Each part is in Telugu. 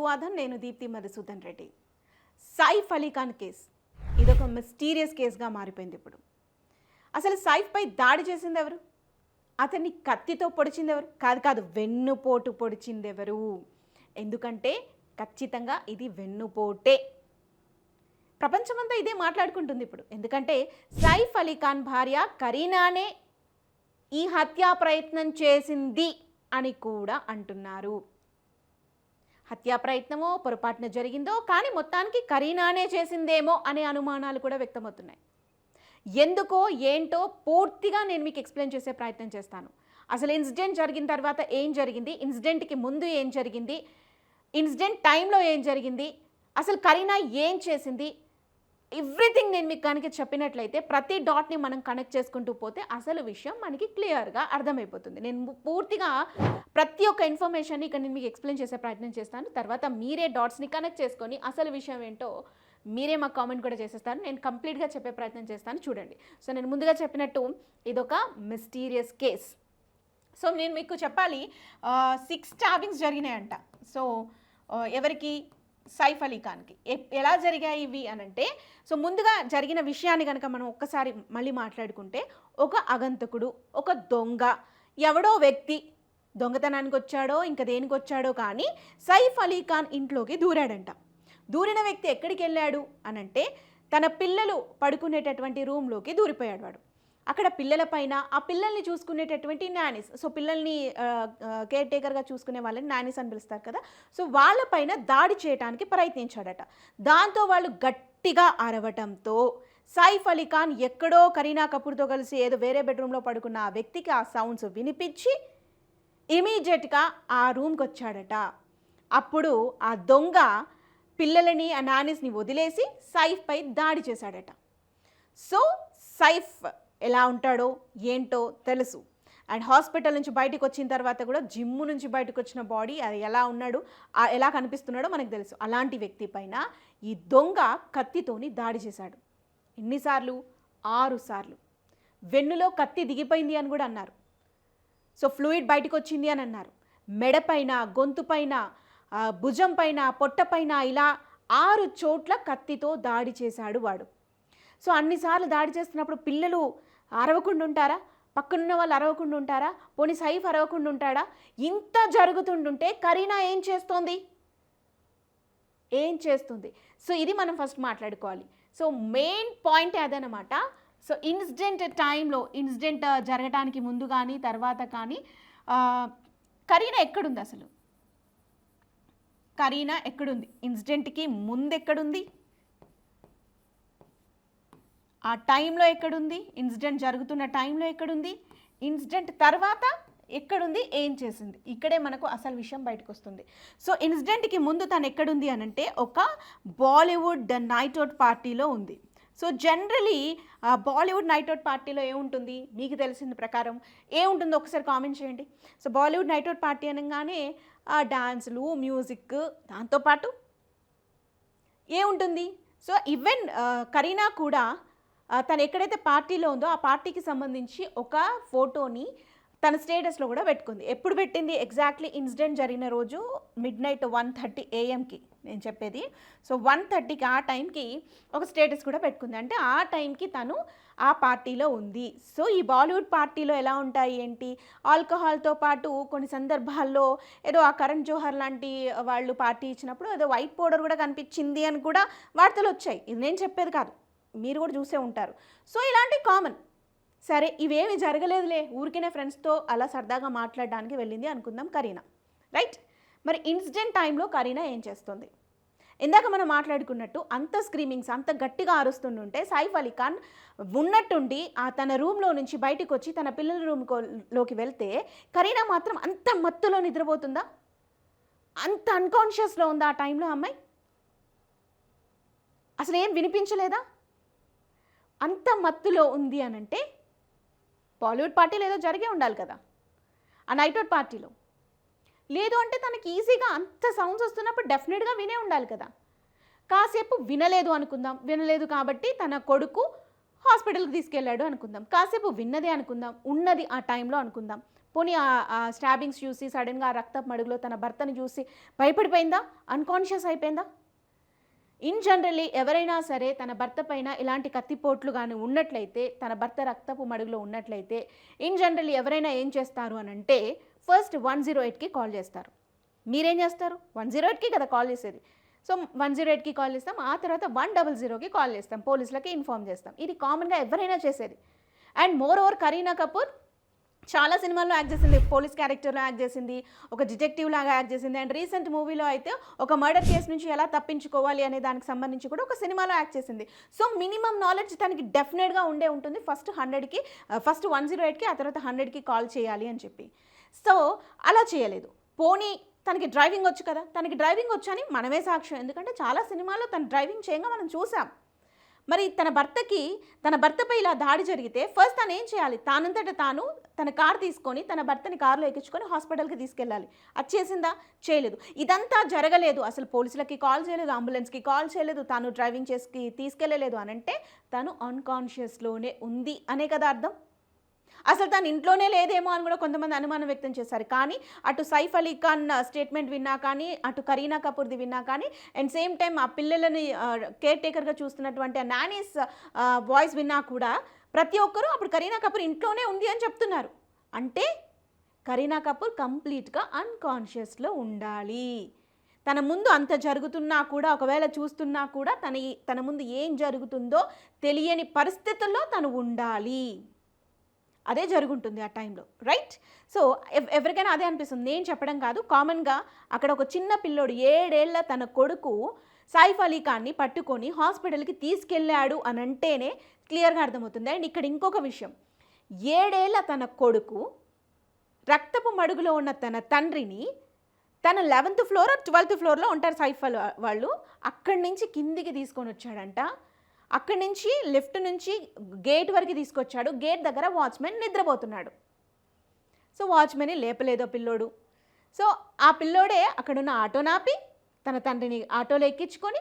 సువాదన్ నేను దీప్తి మధుసూదన్ రెడ్డి. సైఫ్ అలీఖాన్ కేస్. ఇదొక మిస్టీరియస్ కేసుగా మారిపోయింది ఇప్పుడు. అసలు సైఫ్పై దాడి చేసింది ఎవరు అతన్ని కత్తితో పొడిచింది ఎవరు కాదు కాదు వెన్నుపోటు పొడిచింది ఎవరు ఎందుకంటే ఖచ్చితంగా ఇది వెన్నుపోటే. ప్రపంచమంతా ఇదే మాట్లాడుకుంటుంది ఇప్పుడు. ఎందుకంటే సైఫ్ అలీఖాన్ భార్య కరీనానే ఈ హత్యా ప్రయత్నం చేసింది అని కూడా అంటున్నారు. హత్యా ప్రయత్నమో పొరపాటున జరిగిందో కానీ మొత్తానికి కరీనానే చేసిందేమో అనే అనుమానాలు కూడా వ్యక్తమవుతున్నాయి. ఎందుకో ఏంటో పూర్తిగా నేను మీకు ఎక్స్ప్లెయిన్ చేసే ప్రయత్నం చేస్తాను. అసలు ఇన్సిడెంట్ జరిగిన తర్వాత ఏం జరిగింది? ఇన్సిడెంట్కి ముందు ఏం జరిగింది? ఇన్సిడెంట్ టైంలో ఏం జరిగింది? అసలు కరీనా ఏం చేసింది? ఎవ్రీథింగ్ నేను మీకు కనుక చెప్పినట్లయితే ప్రతి డాట్ని మనం కనెక్ట్ చేసుకుంటూ పోతే అసలు విషయం మనకి క్లియర్గా అర్థమైపోతుంది. నేను పూర్తిగా ప్రతి ఒక్క ఇన్ఫర్మేషన్ని ఇక్కడ నేను మీకు ఎక్స్ప్లెయిన్ చేసే ప్రయత్నం చేస్తాను. తర్వాత మీరే డాట్స్ని కనెక్ట్ చేసుకొని అసలు విషయం ఏంటో మీరే మాకు కామెంట్ కూడా చేసేస్తారు. నేను కంప్లీట్గా చెప్పే ప్రయత్నం చేస్తాను. చూడండి. సో నేను ముందుగా చెప్పినట్టు ఇదొక మిస్టీరియస్ కేస్. సో నేను మీకు చెప్పాలి సిక్స్ స్టాబింగ్స్ జరిగినాయంట. సో ఎవరికి సైఫ్ అలీ ఖాన్కి. ఎ- ఎలా జరిగాయి ఇవి అని అంటే సో ముందుగా జరిగిన విషయాన్ని కనుక మనం ఒక్కసారి మళ్ళీ మాట్లాడుకుంటే ఒక అగంతకుడు ఒక దొంగ ఎవడో వ్యక్తి దొంగతనానికి వచ్చాడో ఇంకా దేనికి వచ్చాడో కానీ సైఫ్ అలీ ఖాన్ ఇంట్లోకి దూరాడంట. దూరిన వ్యక్తి ఎక్కడికి వెళ్ళాడు అనంటే తన పిల్లలు పడుకునేటటువంటి రూమ్లోకి దూరిపోయాడు వాడు. అక్కడ పిల్లల పైన ఆ పిల్లల్ని చూసుకునేటటువంటి నానీస్. సో పిల్లల్ని కేర్ టేకర్గా చూసుకునే వాళ్ళని నానీస్ అని పిలుస్తారు కదా. సో వాళ్ళపైన దాడి చేయడానికి ప్రయత్నించాడట. దాంతో వాళ్ళు గట్టిగా అరవటంతో సైఫ్ అలీ ఖాన్ ఎక్కడో కరీనా కపూర్తో కలిసి ఏదో వేరే బెడ్రూమ్లో పడుకున్న ఆ వ్యక్తికి ఆ సౌండ్స్ వినిపించి ఇమీడియట్గా ఆ రూమ్కి వచ్చాడట. అప్పుడు ఆ దొంగ పిల్లలని ఆ నానీస్ని వదిలేసి సైఫ్పై దాడి చేశాడట. సో సైఫ్ ఎలా ఉంటాడో ఏంటో తెలుసు. అండ్ హాస్పిటల్ నుంచి బయటకు వచ్చిన తర్వాత కూడా జిమ్ నుంచి బయటకు వచ్చిన బాడీ అది ఎలా ఉన్నాడు ఎలా కనిపిస్తున్నాడో మనకు తెలుసు. అలాంటి వ్యక్తి పైన ఈ దొంగ కత్తితోని దాడి చేశాడు. ఎన్నిసార్లు? ఆరు సార్లు. వెన్నులో కత్తి దిగిపోయింది అని కూడా అన్నారు. సో ఫ్లూయిడ్ బయటకు వచ్చింది అని అన్నారు. మెడపైన గొంతుపైన భుజం పైన పొట్టపైన ఇలా ఆరు చోట్ల కత్తితో దాడి చేశాడు వాడు. సో అన్నిసార్లు దాడి చేస్తున్నప్పుడు పిల్లలు అరవకుండా ఉంటారా పక్కనున్న వాళ్ళు అరవకుండా ఉంటారా పోనీ సైఫ్ అరవకుండా ఉంటాడా ఇంత జరుగుతుంటుంటే కరీనా ఏం చేస్తోంది? ఏం చేస్తుంది? సో ఇది మనం ఫస్ట్ మాట్లాడుకోవాలి. సో మెయిన్ పాయింట్ అదనమాట. సో ఇన్సిడెంట్ టైంలో ఇన్సిడెంట్ జరగడానికి ముందు కానీ తర్వాత కానీ కరీనా ఎక్కడుంది అసలు? కరీనా ఎక్కడుంది? ఇన్సిడెంట్కి ముందు ఎక్కడుంది ఆ టైంలో ఎక్కడుంది? ఇన్సిడెంట్ జరుగుతున్న టైంలో ఎక్కడుంది? ఇన్సిడెంట్ తర్వాత ఎక్కడుంది? ఏం చేసింది? ఇక్కడే మనకు అసలు విషయం బయటకు వస్తుంది సో ఇన్సిడెంట్కి ముందు తను ఎక్కడుంది అని అంటే ఒక బాలీవుడ్ నైట్ అవుట్ పార్టీలో ఉంది. So generally Bollywood night out పార్టీలో ఏముంటుంది? మీకు తెలిసిన ప్రకారం ఏముంటుందో? ఒకసారి కామెంట్ చేయండి. So Bollywood night out party అనగానే ఆ డాన్సులు మ్యూజిక్ దాంతోపాటు ఏముంటుంది? సో ఈవెన్ కరీనా కూడా తను ఎక్కడైతే పార్టీలో ఉందో ఆ పార్టీకి సంబంధించి ఒక ఫోటోని తన స్టేటస్లో కూడా పెట్టుకుంది. ఎప్పుడు పెట్టింది? ఎగ్జాక్ట్లీ ఇన్సిడెంట్ జరిగిన రోజు మిడ్ నైట్ వన్ థర్టీ ఏఎంకి నేను చెప్పేది. సో వన్ థర్టీకి ఆ టైంకి ఒక స్టేటస్ కూడా పెట్టుకుంది. అంటే ఆ టైంకి తను ఆ పార్టీలో ఉంది. సో ఈ బాలీవుడ్ పార్టీలో ఎలా ఉంటాయి ఏంటి? ఆల్కహాల్తో పాటు కొన్ని సందర్భాల్లో ఏదో ఆ కరణ్ జోహర్ లాంటి వాళ్ళు పార్టీ ఇచ్చినప్పుడు ఏదో వైట్ పౌడర్ కూడా కనిపించింది అని కూడా వార్తలు వచ్చాయి. ఇది నేను చెప్పేది కాదు. మీరు కూడా చూసే ఉంటారు. సో ఇలాంటి కామన్ సరే ఇవేమి జరగలేదులే. ఊరికేనే ఫ్రెండ్స్తో అలా సరదాగా మాట్లాడడానికి వెళ్ళింది అనుకుందాం కరీనా. రైట్ మరి ఇన్సిడెంట్ టైంలో కరీనా ఏం చేస్తుంది? ఇందాక మనం మాట్లాడుకున్నట్టు అంత స్క్రీమింగ్స్ అంత గట్టిగా అరుస్తుంటుంటే సైఫ్ అలీ ఖాన్ ఉన్నట్టుండి ఆ తన రూమ్లో నుంచి బయటికి వచ్చి తన పిల్లల రూమ్లోకి వెళ్తే కరీనా మాత్రం అంత మత్తులో నిద్రపోతుందా? అంత అన్కాన్షియస్లో ఉందా ఆ టైంలో అమ్మాయి? అసలు ఏం వినిపించలేదా? అంత మత్తులో ఉంది అని అంటే బాలీవుడ్ పార్టీలో ఏదో జరిగే ఉండాలి కదా. ఆ నైట్ అవుట్ పార్టీలో. లేదు అంటే తనకి ఈజీగా అంత సౌండ్స్ వస్తున్నప్పుడు డెఫినెట్గా వినే ఉండాలి కదా. కాసేపు వినలేదు అనుకుందాం వినలేదు కాబట్టి తన కొడుకు హాస్పిటల్కి తీసుకెళ్ళాడు అనుకుందాం కాసేపు విన్నదే అనుకుందాం ఉన్నది ఆ టైంలో అనుకుందాం. పోనీ ఆ స్టాబింగ్స్ చూసి సడన్గా ఆ రక్తపు మడుగులో తన భర్తను చూసి భయపడిపోయిందా? అన్కాన్షియస్ అయిపోయిందా? ఇన్ జనరల్లీ ఎవరైనా సరే తన భర్త పైన ఇలాంటి కత్తిపోట్లు కానీ ఉన్నట్లయితే తన భర్త రక్తపు మడుగులో ఉన్నట్లయితే ఇన్ జనరల్లీ ఎవరైనా ఏం చేస్తారు అని అంటే ఫస్ట్ వన్ జీరో ఎయిట్కి కాల్ చేస్తారు. మీరేం చేస్తారు? వన్ జీరో ఎయిట్కి కదా కాల్ చేసేది. సో వన్ జీరో ఎయిట్కి కాల్ చేస్తాం. ఆ తర్వాత వన్ డబల్ జీరోకి కాల్ చేస్తాం. పోలీసులకి ఇన్ఫామ్ చేస్తాం. ఇది కామన్గా ఎవరైనా చేసేది. And moreover Kareena Kapoor చాలా సినిమాల్లో యాక్ట్ చేసింది. పోలీస్ క్యారెక్టర్లో యాక్ట్ చేసింది. ఒక డిటెక్టివ్ లాగా యాక్ట్ చేసింది. అండ్ రీసెంట్ మూవీలో అయితే ఒక మర్డర్ కేసు నుంచి ఎలా తప్పించుకోవాలి అనే దానికి సంబంధించి కూడా ఒక సినిమాలో యాక్ట్ చేసింది. సో మినిమం నాలెడ్జ్ తనకి డెఫినెట్గా ఉండే ఉంటుంది. ఫస్ట్ హండ్రెడ్కి ఫస్ట్ వన్ జీరో ఎయిట్కి ఆ తర్వాత హండ్రెడ్కి కాల్ చేయాలి అని చెప్పి. సో అలా చేయలేదు. పోనీ తనకి డ్రైవింగ్ వచ్చు కదా? తనకి డ్రైవింగ్ వచ్చని మనమే సాక్ష్యం. ఎందుకంటే చాలా సినిమాల్లో తను డ్రైవింగ్ చేయగా మనం చూసాం. మరి తన భర్తకి తన భర్తపై ఇలా దాడి జరిగితే ఫస్ట్ తను ఏం చేయాలి? తానంతట తాను తన కార్ తీసుకొని తన భర్తని కారులో ఎక్కించుకొని హాస్పిటల్కి తీసుకెళ్ళాలి. అది చేసిందా? చేయలేదు. ఇదంతా జరగలేదు. అసలు పోలీసులకి కాల్ చేయలేదు అంబులెన్స్కి కాల్ చేయలేదు తాను డ్రైవింగ్ చేసి తీసుకెళ్ళలేదు అని అంటే తను అన్కాన్షియస్లోనే ఉంది. అనే కదా అర్థం? అసలు తను ఇంట్లోనే లేదేమో అని కూడా కొంతమంది అనుమానం వ్యక్తం చేశారు. కానీ అటు సైఫ్ అలీ ఖాన్ స్టేట్మెంట్ విన్నా కానీ అటు కరీనా కపూర్ది విన్నా కానీ అండ్ సేమ్ టైం ఆ పిల్లలని కేర్ టేకర్గా చూస్తున్నటువంటి ఆ నానీస్ వాయిస్ విన్నా కూడా ప్రతి ఒక్కరూ అప్పుడు కరీనా కపూర్ ఇంట్లోనే ఉంది అని చెప్తున్నారు. అంటే కరీనా కపూర్ కంప్లీట్గా అన్కాన్షియస్లో ఉండాలి. తన ముందు అంత జరుగుతున్నా కూడా ఒకవేళ చూస్తున్నా కూడా తన తన ముందు ఏం జరుగుతుందో తెలియని పరిస్థితుల్లో తను ఉండాలి. అదే జరుగుంటుంది ఆ టైంలో రైట్? సో ఎవ్- ఎవరికైనా అదే అనిపిస్తుంది. నేను చెప్పడం కాదు కామన్గా అక్కడ ఒక చిన్న పిల్లోడు ఏడేళ్ళ తన కొడుకు సైఫ్ అలీ ఖాన్ని పట్టుకొని హాస్పిటల్కి తీసుకెళ్ళాడు అని అంటేనే క్లియర్గా అర్థమవుతుంది. అండ్ ఇక్కడ ఇంకొక విషయం ఏడేళ్ళ తన కొడుకు రక్తపు మడుగులో ఉన్న తన తండ్రిని తన లెవెన్త్ ఫ్లోర్ ట్వెల్త్ ఫ్లోర్లో ఉంటారు సైఫ్ వాళ్ళు అక్కడి నుంచి కిందికి తీసుకొని వచ్చాడంట. అక్కడి నుంచి లిఫ్ట్ నుంచి గేట్ వరకు తీసుకొచ్చాడు. గేట్ దగ్గర వాచ్మెన్ నిద్రపోతున్నాడు. సో వాచ్మెన్ లేపలేదో పిల్లోడు. సో ఆ పిల్లోడే అక్కడున్న ఆటో నాపి తన తండ్రిని ఆటోలో ఎక్కించుకొని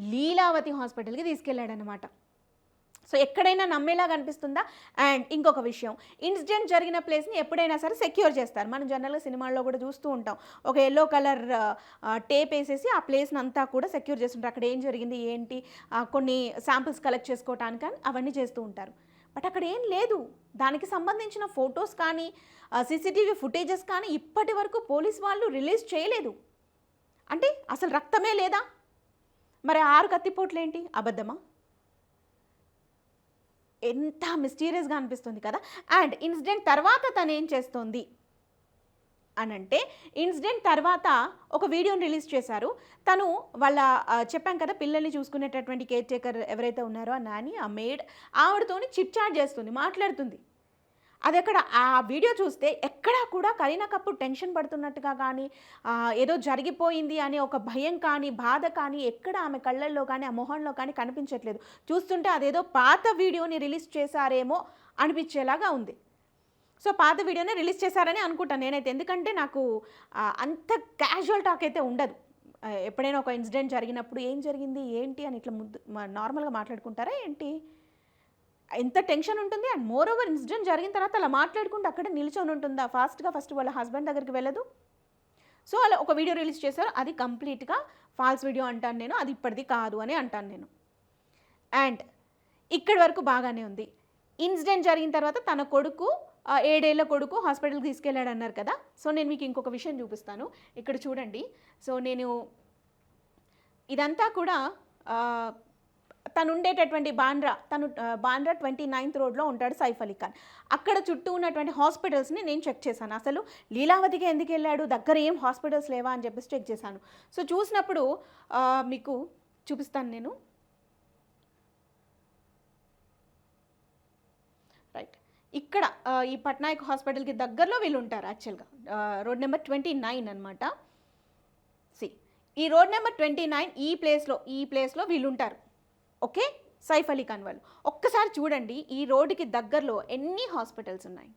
లీలావతి హాస్పిటల్కి తీసుకెళ్ళాడనమాట సో ఎక్కడైనా నమ్మేలాగా అనిపిస్తుందా? అండ్ ఇంకొక విషయం ఇన్సిడెంట్ జరిగిన ప్లేస్ని ఎప్పుడైనా సరే సెక్యూర్ చేస్తారు. మనం జనరల్గా సినిమాల్లో కూడా చూస్తూ ఉంటాం. ఒక ఎల్లో కలర్ టేప్ వేసేసి ఆ ప్లేస్ని అంతా కూడా సెక్యూర్ చేస్తుంటారు. అక్కడ ఏం జరిగింది ఏంటి? కొన్ని శాంపిల్స్ కలెక్ట్ చేసుకోవటానికి కానీ అవన్నీ చేస్తూ ఉంటారు. బట్ అక్కడ ఏం లేదు. దానికి సంబంధించిన ఫొటోస్ కానీ సీసీటీవీ ఫుటేజెస్ కానీ ఇప్పటి వరకు పోలీస్ వాళ్ళు రిలీజ్ చేయలేదు. అంటే అసలు రక్తమే లేదా? మరి ఆరు కత్తిపోట్లు ఏంటి అబద్ధమా? ఎంత మిస్టీరియస్గా అనిపిస్తుంది కదా? అండ్ ఇన్సిడెంట్ తర్వాత తను ఏం చేస్తోంది? అని అంటే ఇన్సిడెంట్ తర్వాత ఒక వీడియోని రిలీజ్ చేశారు. తను వాళ్ళ చెప్పాం కదా పిల్లల్ని చూసుకునేటటువంటి కేర్ టేకర్ ఎవరైతే ఉన్నారో ఆ నాని ఆ మేడ్ ఆవిడతోని చిట్ చాట్ చేస్తుంది మాట్లాడుతుంది. అది అక్కడ ఆ వీడియో చూస్తే ఎక్కడా కూడా కరీనా కపూర్ టెన్షన్ పడుతున్నట్టుగా కానీ ఏదో జరిగిపోయింది అనే ఒక భయం కానీ బాధ కానీ ఎక్కడ ఆమె కళ్ళల్లో కానీ ఆ మొహంలో కానీ కనిపించట్లేదు. చూస్తుంటే అదేదో పాత వీడియోని రిలీజ్ చేశారేమో అనిపించేలాగా ఉంది. సో పాత వీడియోనే రిలీజ్ చేశారని అనుకుంటాను నేనైతే. ఎందుకంటే నాకు అంత క్యాజువల్ టాక్ అయితే ఉండదు. ఎప్పుడైనా ఒక ఇన్సిడెంట్ జరిగినప్పుడు ఏం జరిగింది ఏంటి అని ఇట్లా ముద్దు నార్మల్గా మాట్లాడుకుంటారా ఏంటి? ఎంత టెన్షన్ ఉంటుంది. అండ్ మోర్ ఓవర్ ఇన్సిడెంట్ జరిగిన తర్వాత అలా మాట్లాడుకుంటూ అక్కడే నిల్చొని ఉంటుందా? ఫాస్ట్గా ఫస్ట్ వాళ్ళ హస్బెండ్ దగ్గరికి వెళ్ళదు. సో అలా ఒక వీడియో రిలీజ్ చేశారు. అది కంప్లీట్గా ఫాల్స్ వీడియో అంటాను నేను. అది ఇప్పటిది కాదు అని అంటాను నేను. అండ్ ఇక్కడి వరకు బాగానే ఉంది. ఇన్సిడెంట్ జరిగిన తర్వాత తన కొడుకు ఏడేళ్ళ కొడుకు హాస్పిటల్కి తీసుకెళ్ళాడు అన్నారు కదా? సో నేను మీకు ఇంకొక విషయం చూపిస్తాను. ఇక్కడ చూడండి. సో నేను ఇదంతా కూడా తను ఉండేటటువంటి బాండ్రా తను బాండ్రా ట్వంటీ నైన్త్ రోడ్లో ఉంటాడు సైఫ్ అలీ ఖాన్. అక్కడ చుట్టూ ఉన్నటువంటి హాస్పిటల్స్ని నేను చెక్ చేశాను. అసలు లీలావతికి ఎందుకు వెళ్ళాడు? దగ్గర ఏం హాస్పిటల్స్ లేవా అని చెప్పేసి చెక్ చేశాను. సో చూసినప్పుడు మీకు చూపిస్తాను నేను. రైట్. ఇక్కడ ఈ పట్నాయక్ హాస్పిటల్కి దగ్గరలో వీళ్ళు ఉంటారు యాక్చువల్గా. రోడ్ నెంబర్ ట్వంటీ నైన్ అనమాట సి ఈ రోడ్ నెంబర్ ట్వంటీ నైన్ ఈ ప్లేస్లో ఈ ప్లేస్లో వీళ్ళు ఉంటారు. ఓకే? సైఫ్ అలీ ఖాన్ వాళ్ళు. ఒక్కసారి చూడండి ఈ రోడ్డుకి దగ్గరలో ఎన్ని హాస్పిటల్స్ ఉన్నాయి?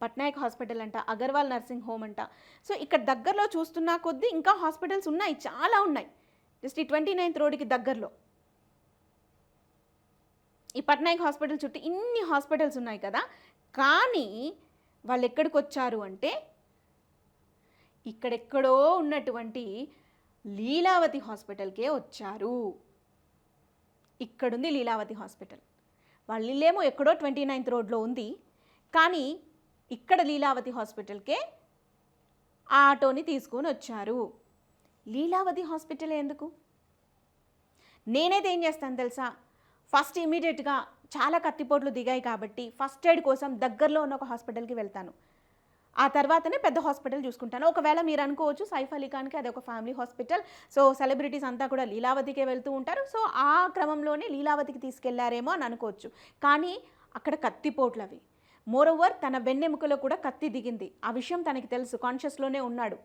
పట్నాయక్ హాస్పిటల్ అంట అగర్వాల్ నర్సింగ్ హోమ్ అంట. సో ఇక్కడ దగ్గరలో చూస్తున్నా కొద్దీ ఇంకా హాస్పిటల్స్ ఉన్నాయి చాలా ఉన్నాయి. జస్ట్ ఈ ట్వంటీ నైన్త్ రోడ్డుకి దగ్గరలో. ఈ పట్నాయక్ హాస్పిటల్ చుట్టూ ఇన్ని హాస్పిటల్స్ ఉన్నాయి కదా? కానీ వాళ్ళు ఎక్కడికి వచ్చారు అంటే ఇక్కడెక్కడో ఉన్నటువంటి లీలావతి హాస్పిటల్కే వచ్చారు. ఇక్కడుంది లీలావతి హాస్పిటల్. వాళ్ళ ఇల్లేమో ఎక్కడో ట్వంటీ నైన్త్ రోడ్లో ఉంది. కానీ ఇక్కడ లీలావతి హాస్పిటల్కే ఆ ఆటోని తీసుకొని వచ్చారు. లీలావతి హాస్పిటల్ ఎందుకు? నేనైతే ఏం చేస్తాను తెలుసా? ఫస్ట్ ఇమీడియట్గా చాలా కత్తిపోట్లు దిగాయి కాబట్టి ఫస్ట్ ఎయిడ్ కోసం దగ్గరలో ఉన్న ఒక హాస్పిటల్కి వెళ్తాను. ఆ తర్వాతనే పెద్ద హాస్పిటల్ చూసుకుంటాను. ఒకవేళ మీరు అనుకోవచ్చు సైఫ్ అలీ ఖాన్కి అది ఒక ఫ్యామిలీ హాస్పిటల్. సో సెలబ్రిటీస్ అంతా కూడా లీలావతికే వెళ్తూ ఉంటారు. సో ఆ క్రమంలోనే లీలావతికి తీసుకెళ్ళారేమో అని అనుకోవచ్చు. కానీ అక్కడ కత్తిపోట్లు అవి మోరోవర్ తన వెన్నెముకలో కూడా కత్తి దిగింది. ఆ విషయం తనకి తెలుసు. కాన్షియస్లోనే ఉన్నాడు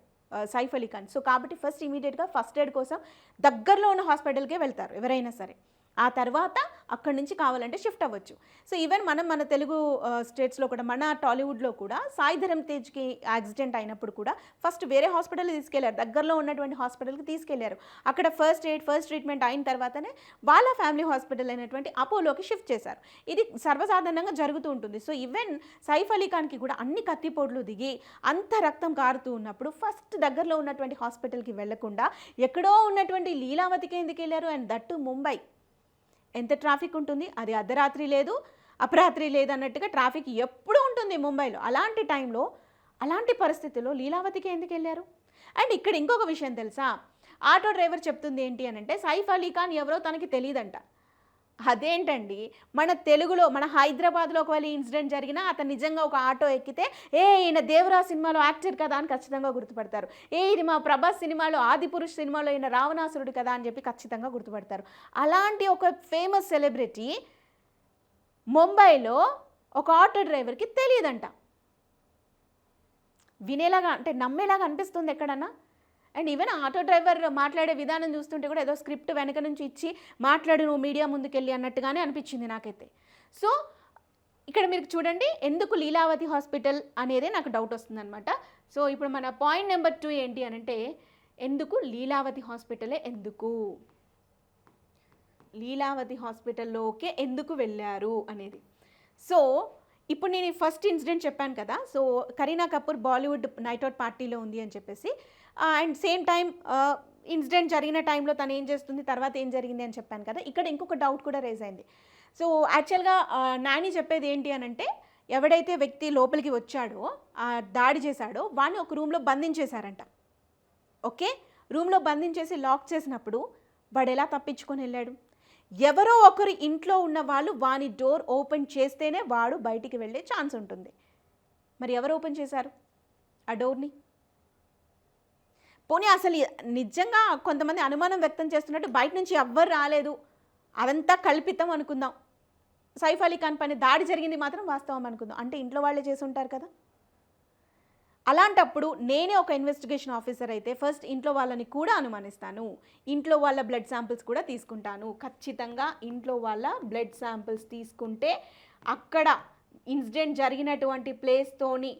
సైఫ్ అలీ ఖాన్. సో కాబట్టి ఫస్ట్ ఇమీడియట్గా ఫస్ట్ ఎయిడ్ కోసం దగ్గరలో ఉన్న హాస్పిటల్కే వెళ్తారు ఎవరైనా సరే. ఆ తర్వాత అక్కడి నుంచి కావాలంటే షిఫ్ట్ అవ్వచ్చు. సో ఈవెన్ మనం మన తెలుగు uh, స్టేట్స్లో కూడా మన టాలీవుడ్లో కూడా సాయి ధరమ్ తేజ్కి యాక్సిడెంట్ అయినప్పుడు కూడా ఫస్ట్ వేరే హాస్పిటల్కి తీసుకెళ్ళారు. దగ్గరలో ఉన్నటువంటి హాస్పిటల్కి తీసుకెళ్ళారు. అక్కడ ఫస్ట్ ఎయిడ్ ఫస్ట్ ట్రీట్మెంట్ అయిన తర్వాతనే వాళ్ళ ఫ్యామిలీ హాస్పిటల్ అయినటువంటి అపోలోకి షిఫ్ట్ చేశారు. ఇది సర్వసాధారణంగా జరుగుతూ ఉంటుంది. సో ఈవెన్ సైఫ్ అలీ ఖాన్కి కూడా అన్ని కత్తిపోట్లు దిగి అంత రక్తం కారుతూ ఉన్నప్పుడు ఫస్ట్ దగ్గరలో ఉన్నటువంటి హాస్పిటల్కి వెళ్ళకుండా ఎక్కడో ఉన్నటువంటి లీలావతికి ఎందుకు వెళ్ళారు? అండ్ దట్టు ముంబై ఎంత ట్రాఫిక్ ఉంటుంది? అది అర్ధరాత్రి లేదు అపరాత్రి లేదు అన్నట్టుగా ట్రాఫిక్ ఎప్పుడూ ఉంటుంది ముంబైలో. అలాంటి టైంలో అలాంటి పరిస్థితుల్లో లీలావతికి ఎందుకు వెళ్ళారు? అండ్ ఇక్కడ ఇంకొక విషయం తెలుసా? ఆటో డ్రైవర్ చెప్తుంది ఏంటి అని అంటే సైఫ్ అలీ ఖాన్ ఎవరో తనకి తెలియదంట. అదేంటండి? మన తెలుగులో మన హైదరాబాద్లో ఒకవేళ ఇన్సిడెంట్ జరిగినా అతను నిజంగా ఒక ఆటో ఎక్కితే ఏ ఈయన దేవరా సినిమాలో యాక్టర్ కదా అని ఖచ్చితంగా గుర్తుపడతారు. ఏ ఇది మా ప్రభాస్ సినిమాలో ఆదిపురుష్ సినిమాలో ఈయన రావణాసురుడు కదా అని చెప్పి ఖచ్చితంగా గుర్తుపడతారు. అలాంటి ఒక ఫేమస్ సెలబ్రిటీ ముంబైలో ఒక ఆటో డ్రైవర్కి తెలియదంట. వినేలాగా అంటే నమ్మేలాగా అనిపిస్తుంది ఎక్కడన్నా? అండ్ ఈవెన్ ఆటో డ్రైవర్ మాట్లాడే విధానం చూస్తుంటే కూడా ఏదో స్క్రిప్ట్ వెనక నుంచి ఇచ్చి మాట్లాడు నువ్వు మీడియా ముందుకెళ్ళి అన్నట్టుగానే అనిపించింది నాకైతే. సో ఇక్కడ మీరు చూడండి ఎందుకు లీలావతి హాస్పిటల్ అనేదే నాకు డౌట్ వస్తుందన్నమాట. సో ఇప్పుడు మన పాయింట్ నెంబర్ టూ ఏంటి అని అంటే ఎందుకు లీలావతి హాస్పిటలే ఎందుకు? లీలావతి హాస్పిటల్లోకే ఎందుకు వెళ్ళారు? అనేది. సో ఇప్పుడు నేను ఫస్ట్ ఇన్సిడెంట్ చెప్పాను కదా. So Kareena Kapoor Bollywood night out పార్టీలో ఉంది అని చెప్పేసి అండ్ సేమ్ టైం ఇన్సిడెంట్ జరిగిన టైంలో తను ఏం చేస్తుంది తర్వాత ఏం జరిగింది అని చెప్పాను కదా ఇక్కడ ఇంకొక డౌట్ కూడా రేజ్ అయింది. సో యాక్చువల్గా నాని చెప్పేది ఏంటి అని అంటే ఎవడైతే వ్యక్తి లోపలికి వచ్చాడో దాడి చేశాడో వాడిని ఒక రూమ్లో బంధించేశారంట. ఓకే? రూమ్లో బంధించేసి లాక్ చేసినప్పుడు వాడు ఎలా తప్పించుకొని వెళ్ళాడు? ఎవరో ఒకరు ఇంట్లో ఉన్న వాళ్ళు వాని డోర్ ఓపెన్ చేస్తేనే వాడు బయటికి వెళ్ళే ఛాన్స్ ఉంటుంది. మరి ఎవరు ఓపెన్ చేశారు? ఆ డోర్ని? పోనీ అసలు నిజంగా కొంతమంది అనుమానం వ్యక్తం చేస్తున్నట్టు బయట నుంచి ఎవ్వరు రాలేదు. అదంతా కల్పితం అనుకుందాం. సైఫ్ అలీ ఖాన్ పైన దాడి జరిగింది మాత్రం వాస్తవం అనుకుందాం. అంటే ఇంట్లో వాళ్ళే చేసి ఉంటారు కదా. అలాంటప్పుడు నేనే ఒక ఇన్వెస్టిగేషన్ ఆఫీసర్ అయితే ఫస్ట్ ఇంట్లో వాళ్ళని కూడా అనుమానిస్తాను. ఇంట్లో వాళ్ళ బ్లడ్ శాంపిల్స్ కూడా తీసుకుంటాను. ఖచ్చితంగా ఇంట్లో వాళ్ళ బ్లడ్ శాంపిల్స్ తీసుకుంటే అక్కడ ఇన్సిడెంట్ జరిగినటువంటి ప్లేస్తోని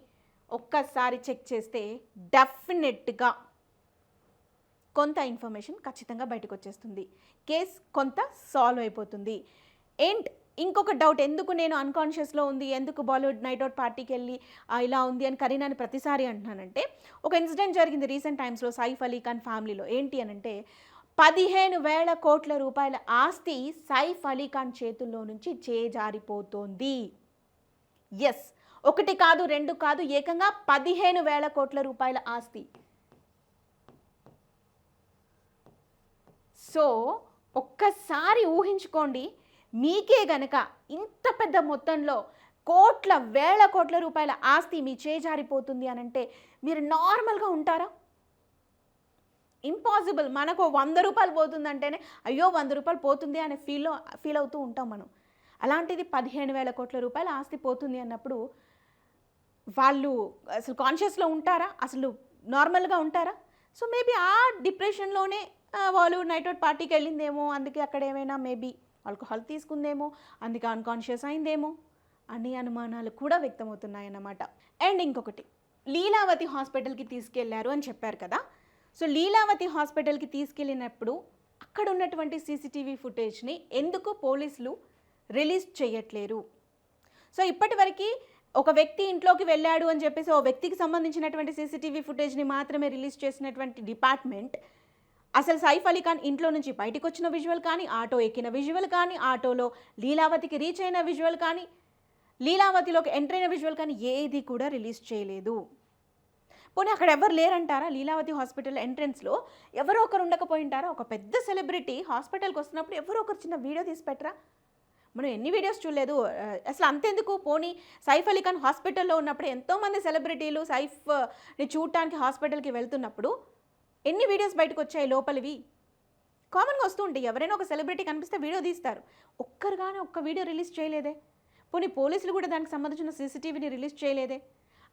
ఒక్కసారి చెక్ చేస్తే డెఫినెట్గా కొంత ఇన్ఫర్మేషన్ ఖచ్చితంగా బయటకు వచ్చేస్తుంది కేస్ కొంత సాల్వ్ అయిపోతుంది. అండ్ ఇంకొక డౌట్ ఎందుకు నేను అన్కాన్షియస్లో ఉంది? ఎందుకు బాలీవుడ్ నైట్ అవుట్ పార్టీకి వెళ్ళి ఇలా ఉంది అని కరీనాని ప్రతిసారి అంటున్నానంటే ఒక ఇన్సిడెంట్ జరిగింది రీసెంట్ టైమ్స్లో సైఫ్ అలీ ఖాన్ ఫ్యామిలీలో. ఏంటి అని అంటే పదిహేను వేల కోట్ల రూపాయల ఆస్తి సైఫ్ అలీ ఖాన్ చేతుల్లో నుంచి చేజారిపోతోంది. ఎస్ ఒకటి కాదు రెండు కాదు ఏకంగా పదిహేను వేల కోట్ల రూపాయల ఆస్తి. సో ఒక్కసారి ఊహించుకోండి మీకే గనక ఇంత పెద్ద మొత్తంలో కోట్ల వేల కోట్ల రూపాయల ఆస్తి మీ చేజారిపోతుంది అని అంటే మీరు నార్మల్గా ఉంటారా? ఇంపాసిబుల్. మనకు వంద రూపాయలు పోతుందంటేనే అయ్యో వంద రూపాయలు పోతుంది అనే ఫీల్ ఫీల్ అవుతూ ఉంటాం మనం. అలాంటిది పదిహేను వేల కోట్ల రూపాయల ఆస్తి పోతుంది అన్నప్పుడు వాళ్ళు అసలు కాన్షియస్లో ఉంటారా? అసలు నార్మల్గా ఉంటారా? సో మేబీ ఆ డిప్రెషన్లోనే వాళ్ళు నైట్ అవుట్ పార్టీకి వెళ్ళిందేమో అందుకే అక్కడ ఏమైనా మేబీ ఆల్కహాల్ తీసుకుందేమో అందుకే అన్కాన్షియస్ అయిందేమో అన్ని అనుమానాలు కూడా వ్యక్తమవుతున్నాయన్నమాట. అండ్ ఇంకొకటి లీలావతి హాస్పిటల్కి తీసుకెళ్ళారు అని చెప్పారు కదా. సో లీలావతి హాస్పిటల్కి తీసుకెళ్ళినప్పుడు అక్కడ ఉన్నటువంటి సీసీటీవీ ఫుటేజ్ని ఎందుకు పోలీసులు రిలీజ్ చేయట్లేరు సో ఇప్పటివరకు ఒక వ్యక్తి ఇంట్లోకి వెళ్ళాడు అని చెప్పేసి ఓ వ్యక్తికి సంబంధించినటువంటి సీసీటీవీ ఫుటేజ్ని మాత్రమే రిలీజ్ చేసినటువంటి డిపార్ట్మెంట్ అసలు సైఫ్ అలీ ఖాన్ ఇంట్లో నుంచి బయటకు వచ్చిన విజువల్ కానీ ఆటో ఎక్కిన విజువల్ కానీ ఆటోలో లీలావతికి రీచ్ అయిన విజువల్ కానీ లీలావతిలోకి ఎంటర్ అయిన విజువల్ కానీ ఏది కూడా రిలీజ్ చేయలేదు. పోనీ అక్కడ ఎవరు లేరంటారా? లీలావతి హాస్పిటల్ ఎంట్రెన్స్లో ఎవరో ఒకరు ఉండకపోయి ఉంటారా ఒక పెద్ద సెలబ్రిటీ హాస్పిటల్కి వస్తున్నప్పుడు ఎవరో ఒకరు చిన్న వీడియో తీసి పెట్టరా? మనం ఎన్ని వీడియోస్ చూడలేదు. అసలు అంతెందుకు? పోనీ సైఫ్ అలీ ఖాన్ హాస్పిటల్లో ఉన్నప్పుడు ఎంతోమంది సెలబ్రిటీలు సైఫ్ని చూడటానికి హాస్పిటల్కి వెళ్తున్నప్పుడు ఎన్ని వీడియోస్ బయటకు వచ్చాయి లోపలివి? కామన్గా వస్తూ ఉంటాయి ఎవరైనా ఒక సెలబ్రిటీ కనిపిస్తే వీడియో తీస్తారు. ఒక్కరుగానే ఒక్క వీడియో రిలీజ్ చేయలేదే. పోనీ పోలీసులు కూడా దానికి సంబంధించిన సీసీటీవీని రిలీజ్ చేయలేదే?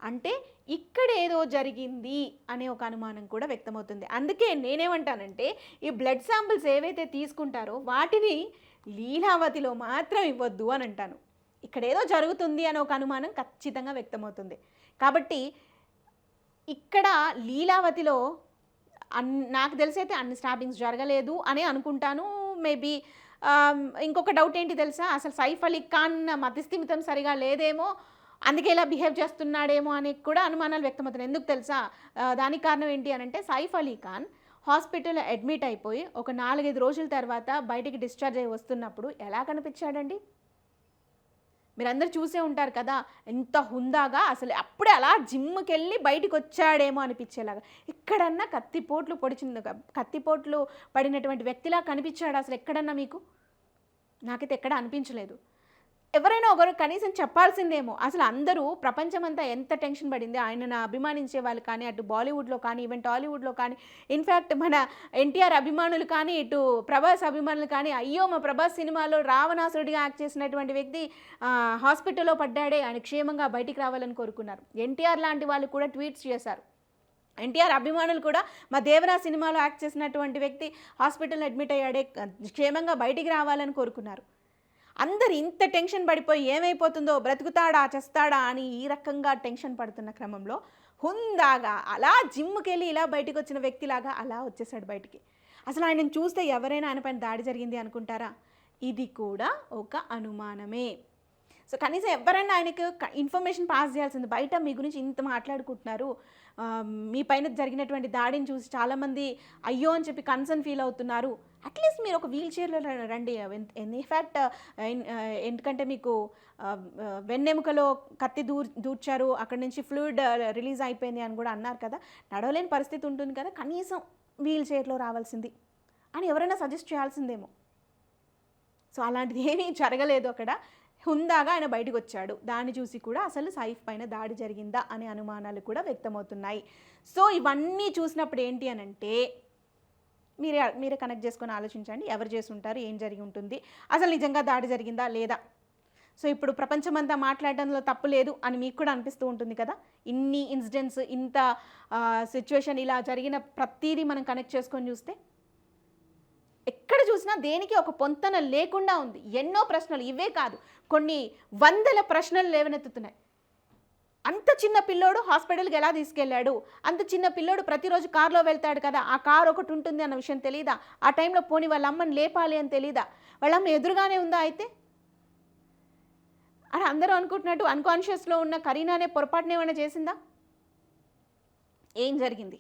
అంటే ఇక్కడ ఏదో జరిగింది అనే ఒక అనుమానం కూడా వ్యక్తమవుతుంది. అందుకే నేనేమంటానంటే ఈ బ్లడ్ శాంపిల్స్ ఏవైతే తీసుకుంటారో వాటిని లీలావతిలో మాత్రం ఇవ్వద్దు అని అంటాను. ఇక్కడ ఏదో జరుగుతుంది అనే ఒక అనుమానం ఖచ్చితంగా వ్యక్తమవుతుంది. కాబట్టి ఇక్కడ లీలావతిలో అన్ నాకు తెలిసి అయితే అన్ని స్టాబింగ్స్ జరగలేదు అని అనుకుంటాను. మేబీ ఇంకొక డౌట్ ఏంటి తెలుసా? అసలు సైఫ్ అలీ ఖాన్ మతిస్థిమితం సరిగా లేదేమో అందుకే ఇలా బిహేవ్ చేస్తున్నాడేమో అని కూడా అనుమానాలు వ్యక్తమవుతున్నాయి. ఎందుకు తెలుసా? దానికి కారణం ఏంటి అని అంటే సైఫ్ అలీ ఖాన్ హాస్పిటల్లో అడ్మిట్ అయిపోయి ఒక నాలుగైదు రోజుల తర్వాత బయటికి డిశ్చార్జ్ అయ్యి వస్తున్నప్పుడు ఎలా కనిపించాడండి? మీరందరూ చూసే ఉంటారు కదా ఎంత హుందాగా అసలు అప్పుడే అలా జిమ్కి వెళ్ళి బయటకు వచ్చాడేమో అనిపించేలాగా. ఎక్కడన్నా కత్తిపోట్లు పొడిచింది కత్తిపోట్లు పడినటువంటి వ్యక్తిలా కనిపించాడు అసలు ఎక్కడన్నా మీకు? నాకైతే ఎక్కడ అనిపించలేదు. ఎవరైనా ఒకరు కనీసం చెప్పాల్సిందేమో. అసలు అందరూ ప్రపంచమంతా ఎంత టెన్షన్ పడింది ఆయనను అభిమానించే వాళ్ళు కానీ అటు బాలీవుడ్లో కానీ ఈవెన్ టాలీవుడ్లో కానీ ఇన్ఫ్యాక్ట్ మన ఎన్టీఆర్ అభిమానులు కానీ ఇటు ప్రభాస్ అభిమానులు కానీ అయ్యో మా ప్రభాస్ సినిమాలో రావణాసురుడిగా యాక్ట్ చేసినటువంటి వ్యక్తి హాస్పిటల్లో పడ్డాడే ఆయన క్షేమంగా బయటికి రావాలని కోరుకున్నారు. ఎన్టీఆర్ లాంటి వాళ్ళు కూడా ట్వీట్స్ చేశారు. ఎన్టీఆర్ అభిమానులు కూడా మా దేవరా సినిమాలో యాక్ట్ చేసినటువంటి వ్యక్తి హాస్పిటల్ అడ్మిట్ అయ్యాడే క్షేమంగా బయటికి రావాలని కోరుకున్నారు. అందరు ఇంత టెన్షన్ పడిపోయి ఏమైపోతుందో బ్రతుకుతాడా చేస్తాడా అని ఈ రకంగా టెన్షన్ పడుతున్న క్రమంలో హుందాగా అలా జిమ్కి వెళ్ళి ఇలా బయటకు వచ్చిన వ్యక్తిలాగా అలా వచ్చేసాడు బయటికి. అసలు ఆయనను చూస్తే ఎవరైనా ఆయన పైన దాడి జరిగింది అనుకుంటారా? ఇది కూడా ఒక అనుమానమే. సో కనీసం ఎవరైనా ఆయనకు ఇన్ఫర్మేషన్ పాస్ చేయాల్సింది. బయట మీ గురించి ఇంత మాట్లాడుకుంటున్నారు. మీ పైన జరిగినటువంటి దాడిని చూసి చాలామంది అయ్యో అని చెప్పి కన్సర్న్ ఫీల్ అవుతున్నారు. అట్లీస్ట్ మీరు ఒక వీల్ చైర్లో రండి. ఇన్ఫ్యాక్ట్ uh, uh, ఎందుకంటే మీకు uh, వెన్నెముకలో కత్తి దూర్ దూర్చారు. అక్కడి నుంచి ఫ్లూయిడ్ రిలీజ్ అయిపోయింది అని కూడా అన్నారు కదా. నడవలేని పరిస్థితి ఉంటుంది కదా. కనీసం వీల్ చైర్లో రావాల్సింది. అని ఎవరైనా సజెస్ట్ చేయాల్సిందేమో. సో అలాంటిది ఏమీ జరగలేదు అక్కడ. హుందాగా ఆయన బయటకు వచ్చాడు దాన్ని చూసి కూడా అసలు సైఫ్ పైన దాడి జరిగిందా అనే అనుమానాలు కూడా వ్యక్తమవుతున్నాయి. సో ఇవన్నీ చూసినప్పుడు ఏంటి అని అంటే మీరే మీరే కనెక్ట్ చేసుకొని ఆలోచించండి. ఎవరు చేసి ఉంటారు ఏం జరిగి ఉంటుంది? అసలు నిజంగా దాడి జరిగిందా? లేదా? సో ఇప్పుడు ప్రపంచమంతా మాట్లాడడంలో తప్పు లేదు అని మీకు కూడా అనిపిస్తూ ఉంటుంది కదా? ఇన్ని ఇన్సిడెంట్స్ ఇంత సిచ్యువేషన్ ఇలా జరిగిన ప్రతిదీ మనం కనెక్ట్ చేసుకొని చూస్తే ఎక్కడ చూసినా దేనికి ఒక పొంతన లేకుండా ఉంది? ఎన్నో ప్రశ్నలు. ఇవే కాదు. కొన్ని వందల ప్రశ్నలు లేవనెత్తుతున్నాయి. అంత చిన్న పిల్లోడు హాస్పిటల్కి ఎలా తీసుకెళ్ళాడు? అంత చిన్న పిల్లోడు ప్రతిరోజు కారులో వెళ్తాడు కదా? ఆ కారు ఒకటి ఉంటుంది అన్న విషయం తెలీదా? ఆ టైంలో పోని వాళ్ళ అమ్మని లేపాలి అని తెలీదా? వాళ్ళ అమ్మ ఎదురుగానే ఉందా అయితే? అని అందరూ అనుకుంటున్నట్టు అన్కాన్షియస్లో ఉన్న కరీనానే పొరపాటున ఏమైనా చేసిందా? ఏం జరిగింది?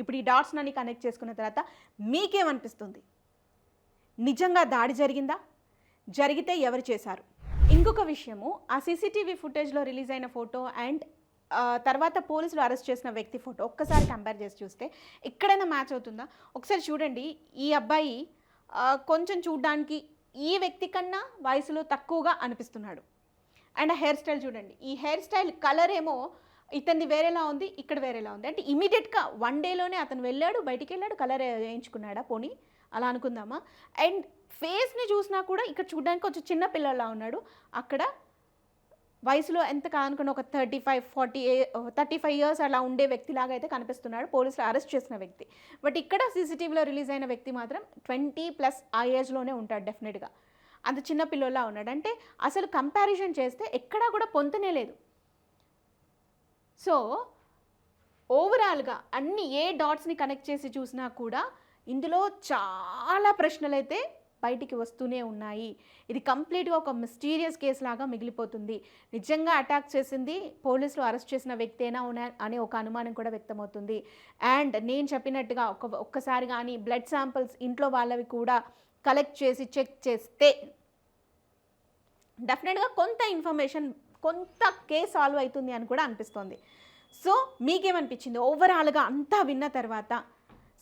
ఇప్పుడు ఈ డాట్స్ అన్ని కనెక్ట్ చేసుకున్న తర్వాత మీకేమనిపిస్తుంది? నిజంగా దాడి జరిగిందా? జరిగితే ఎవరు చేశారు? ఇంకొక విషయము ఆ సీసీటీవీ ఫుటేజ్లో రిలీజ్ అయిన ఫోటో అండ్ తర్వాత పోలీసులు అరెస్ట్ చేసిన వ్యక్తి ఫోటో ఒక్కసారి కంపేర్ చేసి చూస్తే ఎక్కడైనా మ్యాచ్ అవుతుందా? ఒకసారి చూడండి ఈ అబ్బాయి కొంచెం చూడడానికి ఈ వ్యక్తి కన్నా వయసులో తక్కువగా అనిపిస్తున్నాడు. అండ్ హెయిర్ స్టైల్ చూడండి ఈ హెయిర్ స్టైల్ కలర్ ఏమో ఇతన్ని వేరేలా ఉంది ఇక్కడ వేరేలా ఉంది. అంటే ఇమీడియట్గా వన్ డేలోనే అతను వెళ్ళాడు బయటికి వెళ్ళాడు కలర్ వేయించుకున్నాడా పోనీ? అలా అనుకుందామా? అండ్ ఫేస్ని చూసినా కూడా ఇక్కడ చూడడానికి కొంచెం చిన్న పిల్లలా ఉన్నాడు. అక్కడ వయసులో ఎంత కానుకున్న ఒక thirty five forty thirty five years అలా ఉండే వ్యక్తిలాగా అయితే కనిపిస్తున్నాడు పోలీసులు అరెస్ట్ చేసిన వ్యక్తి. బట్ ఇక్కడ సీసీటీవీలో రిలీజ్ అయిన వ్యక్తి మాత్రం ట్వంటీ ప్లస్ ఆ ఏజ్లోనే ఉంటాడు డెఫినెట్గా. అంత చిన్న పిల్లల్లా ఉన్నాడు. అంటే అసలు కంపారిజన్ చేస్తే ఎక్కడా కూడా పొంతనే లేదు. సో ఓవరాల్గా అన్ని ఏ డాట్స్ని కనెక్ట్ చేసి చూసినా కూడా ఇందులో చాలా ప్రశ్నలు అయితే బయటికి వస్తూనే ఉన్నాయి. ఇది కంప్లీట్గా ఒక మిస్టీరియస్ కేసు లాగా మిగిలిపోతుంది. నిజంగా అటాక్ చేసింది పోలీసులు అరెస్ట్ చేసిన వ్యక్తేనా ఉన్నా అనే ఒక అనుమానం కూడా వ్యక్తమవుతుంది. అండ్ నేను చెప్పినట్టుగా ఒక ఒక్కసారి కానీ బ్లడ్ శాంపిల్స్ ఇంట్లో వాళ్ళవి కూడా కలెక్ట్ చేసి చెక్ చేస్తే డెఫినెట్గా కొంత ఇన్ఫర్మేషన్ కొంత కేస్ సాల్వ్ అవుతుంది అని కూడా అనిపిస్తోంది. సో మీకేమనిపించింది? ఓవరాల్గా అంతా విన్న తర్వాత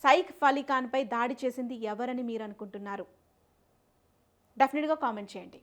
సైక్ అలీఖాన్పై దాడి చేసింది ఎవరని మీరు అనుకుంటున్నారు? డెఫినెట్గా కామెంట్ చేయండి.